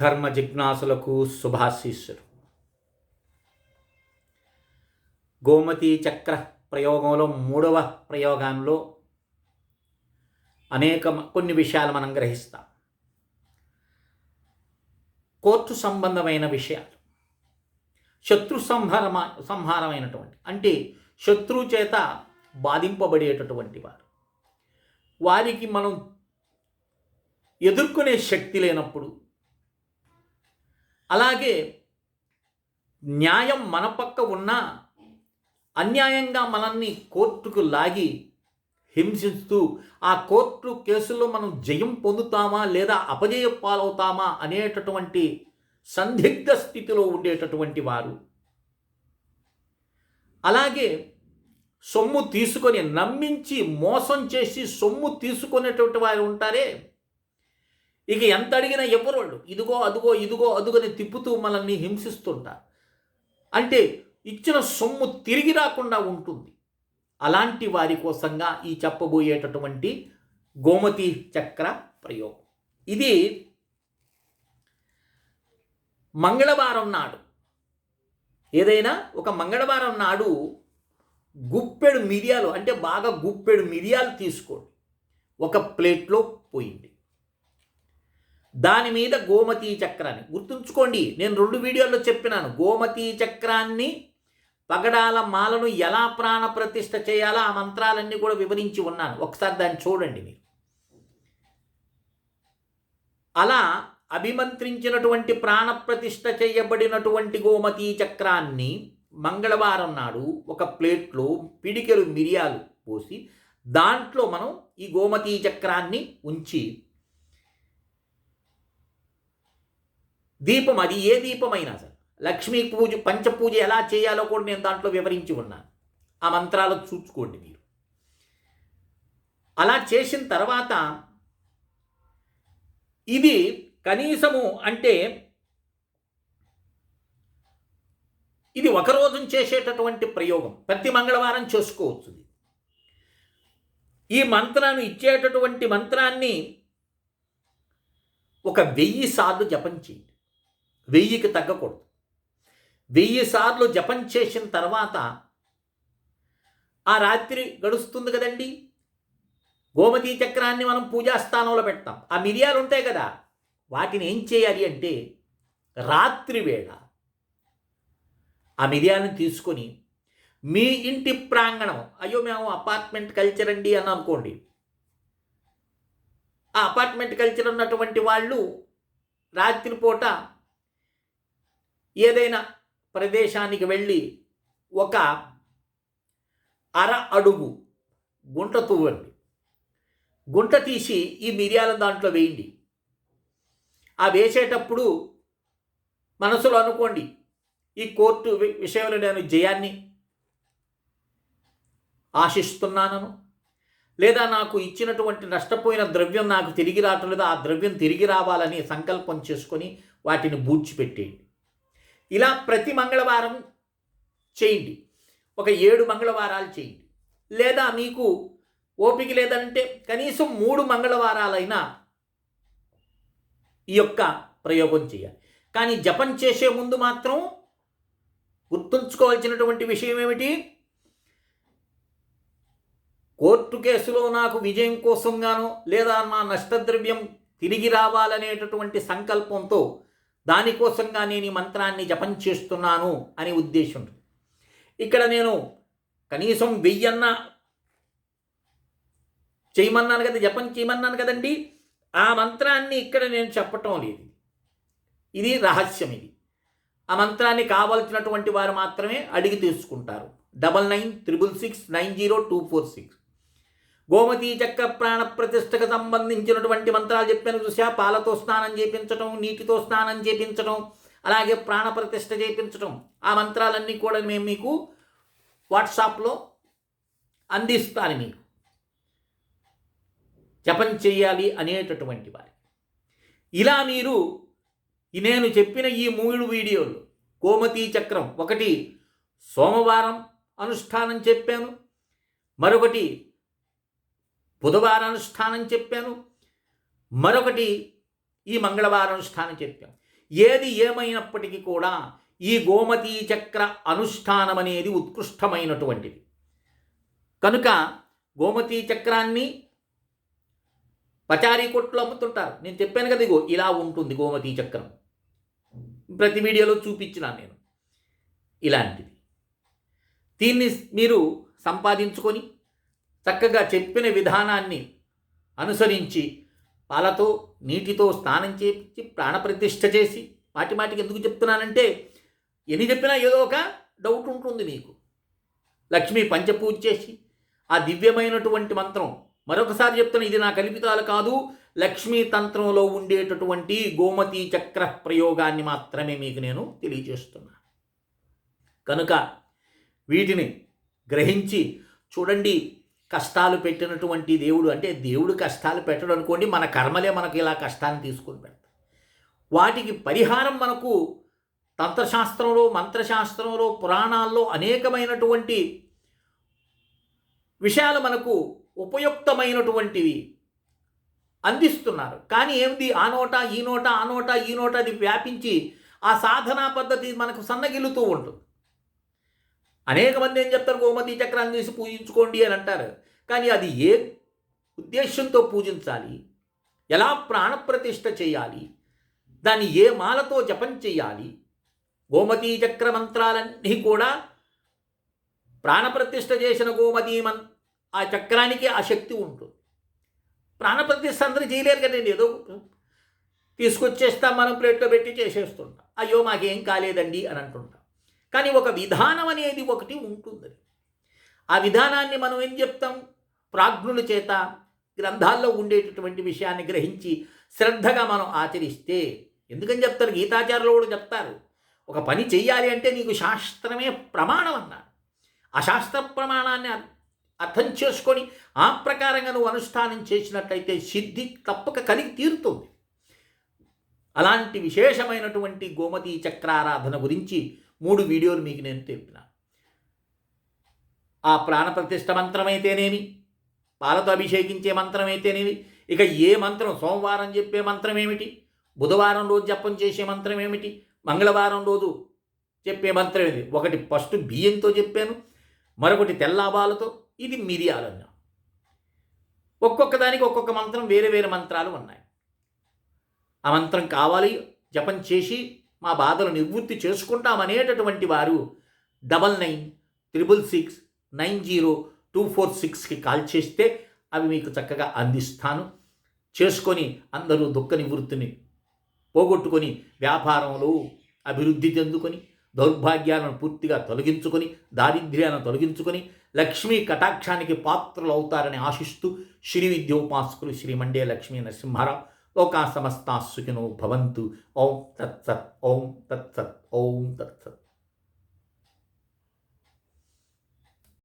ధర్మ జిజ్ఞాసులకు శుభాశీస్సులు. గోమతి చక్ర ప్రయోగంలో మూడవ ప్రయోగంలో అనేక కొన్ని విషయాలు మనం గ్రహిస్తాం. కోర్టు సంబంధమైన విషయాలు. శత్రు సంహారమ సంహారమైనటువంటి అంటే శత్రువు చేత బాధింపబడేటటువంటి వారు. వారికి మనం ఎదుర్కొనే శక్తి లేనప్పుడు అలాగే న్యాయం మన పక్క ఉన్నా అన్యాయంగా మనల్ని కోర్టుకు లాగి హింసిస్తూ ఆ కోర్టు కేసులో మనం జయం పొందుతామా లేదా అపజయ పాలవుతామా అనేటటువంటి సందిగ్ధ స్థితిలో ఉండేటటువంటి వారు. అలాగే సొమ్ము తీసుకొని నమ్మించి మోసం చేసి సొమ్ము తీసుకునేటువంటి వారు ఉంటారే ఇక ఎంత అడిగినా ఎవరు వాళ్ళు ఇదిగో అదుగో ఇదిగో అదుగని తిప్పుతూ మనల్ని హింసిస్తుంటారు. అంటే ఇచ్చిన సొమ్ము తిరిగి రాకుండా ఉంటుంది. అలాంటి వారి కోసంగా ఈ చెప్పబోయేటటువంటి గోమతి చక్ర ప్రయోగం. ఇది మంగళవారం నాడు ఏదైనా ఒక మంగళవారం నాడు గుప్పెడు మిరియాలు అంటే బాగా గుప్పెడు మిరియాలు తీసుకోండి. ఒక ప్లేట్లో పోయింది. దాని మీద గోమతి చక్రాన్ని గుర్తుంచుకోండి. నేను రెండు వీడియోల్లో చెప్పినాను. గోమతి చక్రాన్ని పగడాల మాలను ఎలా ప్రాణ ప్రతిష్ట చేయాలో ఆ మంత్రాలన్నీ కూడా వివరించి ఉన్నాను. ఒకసారి దాన్ని చూడండి మీరు. అలా అభిమంత్రించినటువంటి ప్రాణప్రతిష్ఠ చేయబడినటువంటి గోమతి చక్రాన్ని మంగళవారం నాడు ఒక ప్లేట్లో పిడికెలు మిరియాలు పోసి దాంట్లో మనం ఈ గోమతి చక్రాన్ని ఉంచి దీపం అది ఏ దీపమైనా సరే. లక్ష్మీ పూజ పంచపూజ ఎలా చేయాలో కూడా నేను దాంట్లో వివరించి ఉన్నాను. ఆ మంత్రాలు చూసుకోండి మీరు. అలా చేసిన తర్వాత ఇది కనీసము అంటే ఇది ఒక రోజు చేసేటటువంటి ప్రయోగం. ప్రతి మంగళవారం చేసుకోవచ్చు ఈ మంత్రాన్ని ఇచ్చేటటువంటి మంత్రాన్ని ఒక వెయ్యి సార్లు జపం చేయండి. వెయ్యికి తగ్గకూడదు. వెయ్యి సార్లు జపం చేసిన తర్వాత ఆ రాత్రి గడుస్తుంది కదండి. గోమతీ చక్రాన్ని మనం పూజా స్థానంలో పెడతాం. ఆ మిరియాలు ఉంటాయి కదా వాటిని ఏం చేయాలి అంటే రాత్రి వేళ ఆ మిరియాలను తీసుకొని మీ ఇంటి ప్రాంగణం అయ్యో మేము అపార్ట్మెంట్ కల్చర్ అండి అని అనుకోండి. ఆ అపార్ట్మెంట్ కల్చర్ ఉన్నటువంటి వాళ్ళు రాత్రిపూట ఏదైనా ప్రదేశానికి వెళ్ళి ఒక అర అడుగు గుంట తువ్వండి గుంట తీసి ఈ మిరియాల దాంట్లో వేయండి. ఆ వేసేటప్పుడు మనసులో అనుకోండి ఈ కోర్టు వి- విషయంలో నేను జయాన్ని ఆశిస్తున్నానను లేదా నాకు ఇచ్చినటువంటి నష్టపోయిన ద్రవ్యం నాకు తిరిగి రావటం లేదా ఆ ద్రవ్యం తిరిగి రావాలని సంకల్పం చేసుకొని వాటిని బూడ్చిపెట్టేయండి. ఇలా ప్రతి మంగళవారం చేయండి. ఒక ఏడు మంగళవారాలు చేయండి. లేదా మీకు ఓపిక లేదంటే కనీసం మూడు మంగళవారాలైనా ఈ యొక్క ప్రయోగం చేయాలి. కానీ జపం చేసే ముందు మాత్రం గుర్తుంచుకోవాల్సినటువంటి విషయం ఏమిటి? కోర్టు కేసులో నాకు విజయం కోసంగానో లేదా నా నష్టద్రవ్యం తిరిగి రావాలనేటటువంటి సంకల్పంతో దానికోసంగా నేను ఈ మంత్రాన్ని జపం చేస్తున్నాను అనే ఉద్దేశం ఇక్కడ నేను కనీసం వెయ్యన్న చేయమన్నాను కదా జపం చేయమన్నాను కదండి ఆ మంత్రాన్ని ఇక్కడ నేను చెప్పటం లేదు. ఇది రహస్యం ఇది. ఆ మంత్రాన్ని కావలసినటువంటి వారు మాత్రమే అడిగి తీసుకుంటారు. Double nine triple six nine zero two four six. Gomati చక్ర ప్రాణ ప్రతిష్టకు సంబంధించినటువంటి మంత్రాలు చెప్పాను చూసా పాలతో స్నానం చేపించటం నీటితో స్నానం చేపించటం అలాగే ప్రాణ ప్రతిష్ట చేపించటం. ఆ మంత్రాలన్నీ కూడా మేము మీకు వాట్సాప్లో అందిస్తాను మీకు. జపం చేయాలి అనేటటువంటి వారి ఇలా మీరు నేను చెప్పిన ఈ మూడు వీడియోలు గోమతీ చక్రం ఒకటి సోమవారం అనుష్ఠానం చెప్పాను మరొకటి బుధవారం అనుష్ఠానం చెప్పాను. మరొకటి ఈ మంగళవారం అనుష్ఠానం చెప్పాను ఏది ఏమైనప్పటికీ కూడా ఈ గోమతీ చక్ర అనుష్ఠానం అనేది ఉత్కృష్టమైనటువంటిది. కనుక గోమతీ చక్రాన్ని పచారీ కొట్లు అమ్ముతుంటారు. నేను చెప్పాను కదా ఇగో ఇలా ఉంటుంది గోమతీ చక్రం. ప్రతి వీడియోలో చూపించినాను నేను. ఇలాంటిది. దీన్ని మీరు సంపాదించుకొని చక్కగా చెప్పిన విధానాన్ని అనుసరించి పాలతో నీటితో స్నానం చేపించి ప్రాణప్రతిష్ఠ చేసి మాటి మాటికి ఎందుకు చెప్తున్నానంటే ఎన్ని చెప్పినా ఏదో ఒక డౌట్ ఉంటుంది మీకు. లక్ష్మీ పంచపూజ చేసి ఆ దివ్యమైనటువంటి మంత్రం మరొకసారి చెప్తున్నా ఇది నా కల్పితాలు కాదు లక్ష్మీ తంత్రంలో ఉండేటటువంటి గోమతి చక్ర ప్రయోగాన్ని మాత్రమే మీకు నేను తెలియజేస్తున్నా. కనుక వీటిని గ్రహించి చూడండి కష్టాలు పెట్టినటువంటి దేవుడు అంటే దేవుడు కష్టాలు పెట్టడం అనుకోండి మన కర్మలే మనకి ఇలా కష్టాన్ని తీసుకొని పెడతాయి. వాటికి పరిహారం మనకు తంత్రశాస్త్రంలో మంత్రశాస్త్రంలో పురాణాల్లో అనేకమైనటువంటి విషయాలు మనకు ఉపయుక్తమైనటువంటివి అందిస్తున్నారు. కానీ ఏమిటి ఆ నోట ఈ నోట ఆ నోట ఈ నోట అది వ్యాపించి ఆ సాధనా పద్ధతి మనకు సన్నగిల్లుతూ ఉంటుంది. అనేక మంది ఏం చెప్తారు? గోమతి చక్రాన్ని తీసి పూజించుకోండి అని అంటారు. కానీ అది ఏ ఉద్దేశంతో పూజించాలి? ఎలా ప్రాణప్రతిష్ఠ చేయాలి? దాన్ని ఏ మాలతో జపం చేయాలి? గోమతీ చక్ర మంత్రాలన్నీ కూడా ప్రాణప్రతిష్ఠ చేసిన గోమతీ మన్ ఆ చక్రానికి ఆ శక్తి ఉంటుంది. ప్రాణప్రతిష్ఠ అందరూ చేయలేరు కదండి ఏదో తీసుకొచ్చేస్తాం మనం ప్లేట్లో పెట్టి చేసేస్తుంటాం. అయ్యో మాకేం కాలేదండి అని అంటుంటాం. కానీ ఒక విధానం అనేది ఒకటి ఉంటుంది. ఆ విధానాన్ని మనం ఏం చెప్తాం? ప్రాజ్ఞుల చేత గ్రంథాల్లో ఉండేటటువంటి విషయాన్ని గ్రహించి శ్రద్ధగా మనం ఆచరిస్తే ఎందుకని చెప్తారు? గీతాచారులు కూడా చెప్తారు. ఒక పని చెయ్యాలి అంటే నీకు శాస్త్రమే ప్రమాణం అన్నాడు ఆ శాస్త్ర ప్రమాణాన్ని అర్థం చేసుకొని ఆ ప్రకారంగా నువ్వు అనుష్ఠానం చేసినట్లయితే సిద్ధి తప్పక కలిగి తీరుతుంది. అలాంటి విశేషమైనటువంటి గోమతీ చక్రారాధన గురించి మూడు వీడియోలు మీకు నేను తెలిపినాను ఆ ప్రాణప్రతిష్ఠ మంత్రమైతేనేమి? పాలతో అభిషేకించే మంత్రం అయితేనేమి ఇక ఏ మంత్రం? సోమవారం చెప్పే మంత్రం ఏమిటి బుధవారం రోజు జపం చేసే మంత్రం ఏమిటి మంగళవారం రోజు చెప్పే మంత్రం ఏది ఒకటి ఫస్ట్ బియ్యంతో చెప్పాను మరొకటి తెల్లాబాలతో ఇది మిరియాలన్న. ఒక్కొక్క దానికి ఒక్కొక్క మంత్రం వేరే వేరే మంత్రాలు ఉన్నాయి. ఆ మంత్రం కావాలి జపం చేసి మా బాధలు నివృత్తి చేసుకుంటామనేటటువంటి వారు double nine triple six nine zero two four సిక్స్కి కాల్ చేస్తే అవి మీకు చక్కగా అందిస్తాను. చేసుకొని అందరూ దుఃఖ నివృత్తిని పోగొట్టుకొని వ్యాపారంలో అభివృద్ధి చెందుకొని దౌర్భాగ్యాలను పూర్తిగా తొలగించుకొని దారిద్ర్యాలను తొలగించుకొని లక్ష్మీ కటాక్షానికి పాత్రలు అవుతారని ఆశిస్తూ శ్రీ విద్యోపాసకులు శ్రీ మండే లక్ష్మీ నరసింహారావు లోకా సమస్తా సుఖినో భవంతు. ఓం తత్సత్ ఓం తత్సత్ ఓం తత్సత్.